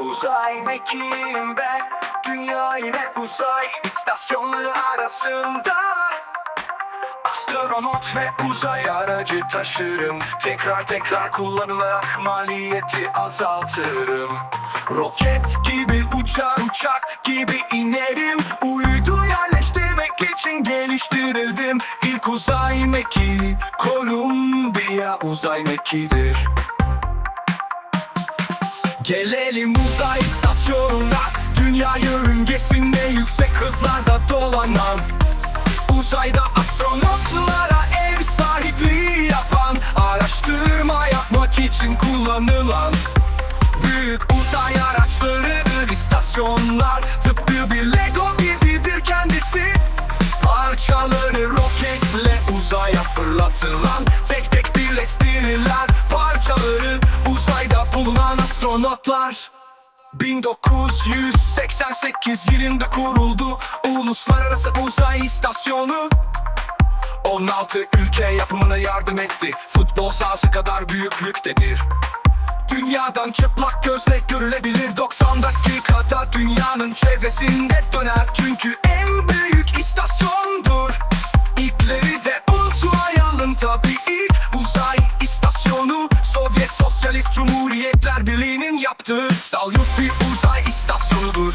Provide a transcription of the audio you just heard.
Uzay mekiğim ben Dünya ile uzay istasyonları arasında. Astronot ve uzay aracı taşırım Tekrar tekrar kullanılarak maliyeti azaltırım. Roket gibi uçar uçak gibi inerim Uydu yerleştirmek için geliştirildim. İlk uzay mekiği Columbia uzay mekiğidir Gelelim uzay istasyonuna. Dünya yörüngesinde yüksek hızlarda dolanan Uzayda astronotlara ev sahipliği yapan Araştırma yapmak için kullanılan Büyük uzay araçlarıdır istasyonlar Tıpkı bir Lego gibidir kendisi. Parçaları roketle uzaya fırlatılan Tek Amerikan astronotlar. 1988 yılında kuruldu Uluslararası Uzay İstasyonu. 16 ülke yapımına yardım etti. Futbol sahası kadar büyüklüktedir. Dünyadan çıplak gözle görülebilir. 90 dakikada dünyanın çevresinde döner. Çünkü en büyük istasyondur. İlkleri de unutmayalım tabii. İlk uzay istasyonu Sovyet Sosyalist Cumhuriyeti Milletler Birliği'nin yaptığı Salyut bir uzay istasyonudur